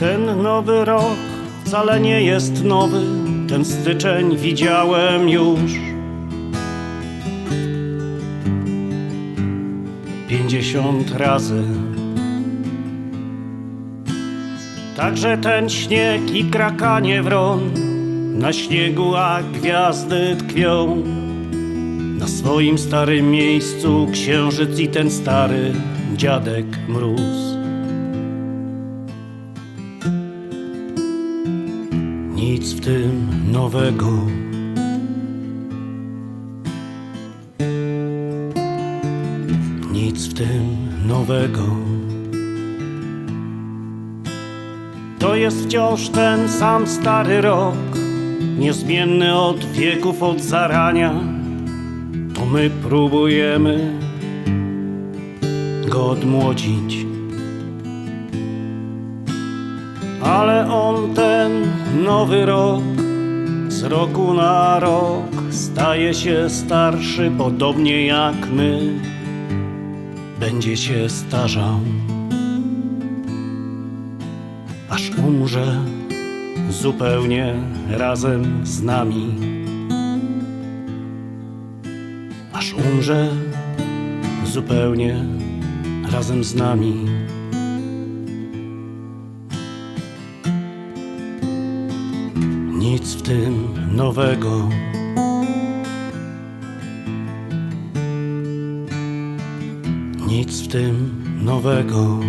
Ten nowy rok wcale nie jest nowy, ten styczeń widziałem już. Pięćdziesiąt razy. Także ten śnieg i krakanie wron, na śniegu a gwiazdy tkwią. Na swoim starym miejscu księżyc i ten stary dziadek mróz. Nic w tym nowego. Nic w tym nowego. To jest wciąż ten sam stary rok, niezmienny od wieków, od zarania. To my próbujemy go odmłodzić. Ale on ten nowy rok z roku na rok staje się starszy, podobnie jak my. Będzie się starzał, aż umrze zupełnie razem z nami. Aż umrze zupełnie razem z nami. Nic w tym nowego. Nic w tym nowego.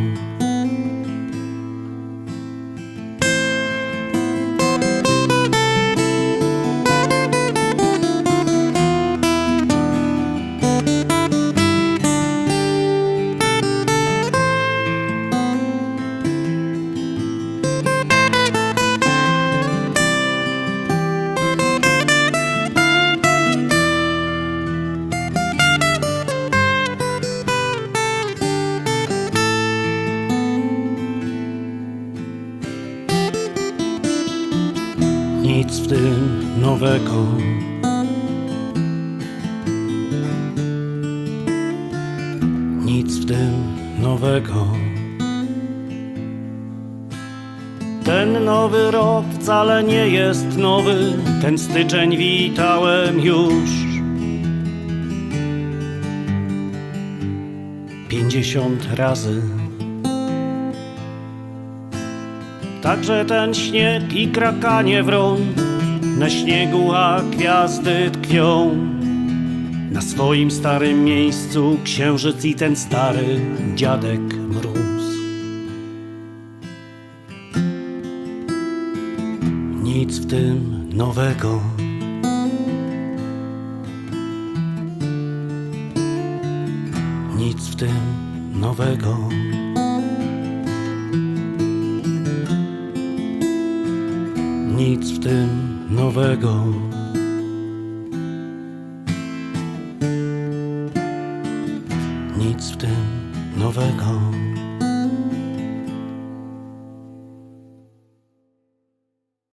Nic w tym nowego. Nic w tym nowego. Ten nowy rok wcale nie jest nowy, ten styczeń witałem już. Pięćdziesiąt razy. Także ten śnieg i krakanie wrą, na śniegu a gwiazdy tkwią. Na swoim starym miejscu księżyc i ten stary dziadek mróz. Nic w tym nowego. nic w tym nowego. Nic w tym nowego.